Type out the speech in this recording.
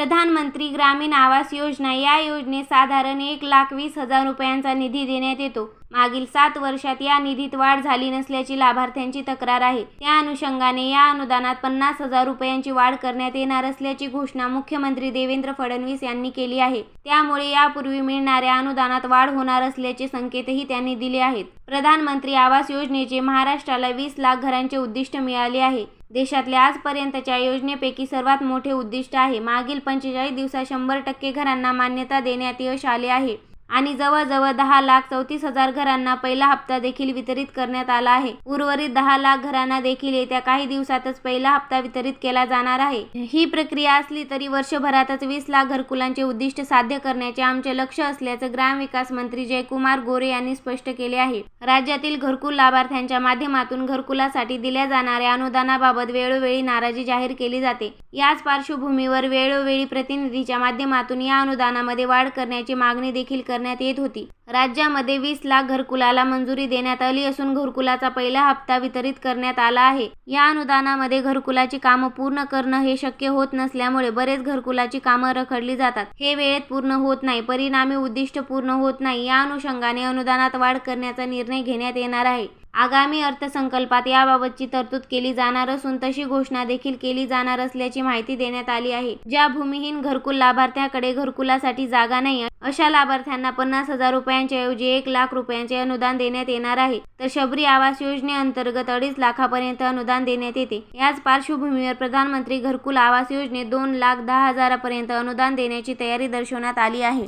प्रधानमंत्री ग्रामीण आवास योजना या योजनेत साधारण एक लाख वीस हजार रुपयांचा निधी देण्यात येतो. मागील सात वर्षात या निधीत वाढ झाली नसल्याची लाभार्थ्यांची तक्रार आहे. त्या अनुषंगाने या अनुदानात पन्नास हजार रुपयांची वाढ करण्यात येणार असल्याची घोषणा मुख्यमंत्री देवेंद्र फडणवीस यांनी केली आहे. त्यामुळे यापूर्वी मिळणाऱ्या अनुदानात वाढ होणार असल्याचे संकेतही त्यांनी दिले आहेत. प्रधानमंत्री आवास योजनेचे महाराष्ट्राला वीस लाख घरांचे उद्दिष्ट मिळाले आहे. देशातल्या आजपर्यंतच्या योजनेपैकी सर्वात मोठे उद्दिष्ट आहे. मागील पंचेचाळीस दिवसात शंभर टक्के घरांना मान्यता देण्यात यश आले आहे. आणि जवळजवळ दहा लाख चौतीस हजार घरांना पहिला हप्ता देखील वितरित करण्यात आला आहे. उर्वरित दहा लाख घरांना देखील येत्या काही दिवसातच पहिला हप्ता वितरित केला जाणार आहे. ही प्रक्रिया असली तरी वर्षभरातच वीस लाख घरकुलांचे उद्दिष्ट साध्य करण्याचे आमचे लक्ष असल्याचं ग्रामविकास मंत्री जयकुमार गोरे यांनी स्पष्ट केले आहे. राज्यातील घरकुल लाभार्थ्यांच्या माध्यमातून घरकुलासाठी दिल्या जाणाऱ्या अनुदानाबाबत वेळोवेळी नाराजी जाहीर केली जाते. याच पार्श्वभूमीवर वेळोवेळी प्रतिनिधीच्या माध्यमातून या अनुदानामध्ये वाढ करण्याची मागणी देखील करण्यात येत होती. राज्यामध्ये वीस लाख घरकुलाला मंजुरी देण्यात आली असून घरकुलाचा पहिला हप्ता वितरित करण्यात आला आहे. या अनुदानामध्ये घरकुलाची कामं पूर्ण करणं हे शक्य होत नसल्यामुळे बरेच घरकुलाची कामं रखडली जातात. हे वेळेत पूर्ण होत नाही परिणामी उद्दिष्ट पूर्ण होत नाही. या अनुषंगाने अनुदानात वाढ करण्याचा निर्णय घेण्यात येणार आहे. आगामी अर्थसंकल्पात याबाबतची तरतूद केली जाणार असून तशी घोषणा देखील केली जाणार असल्याची माहिती देण्यात आली आहे. ज्या भूमिहीन घरकुल लाभार्थ्याकडे घरकुलासाठी जागा नाही अशा लाभार्थ्यांना पन्नास हजार रुपयांच्या ऐवजी एक लाख रुपयांचे अनुदान देण्यात येणार आहे. तर शबरी आवास योजनेअंतर्गत अडीच लाखापर्यंत अनुदान देण्यात येते. याच पार्श्वभूमीवर प्रधानमंत्री घरकुल आवास योजनेत दोन लाख दहा हजारापर्यंत अनुदान देण्याची तयारी दर्शवण्यात आली आहे.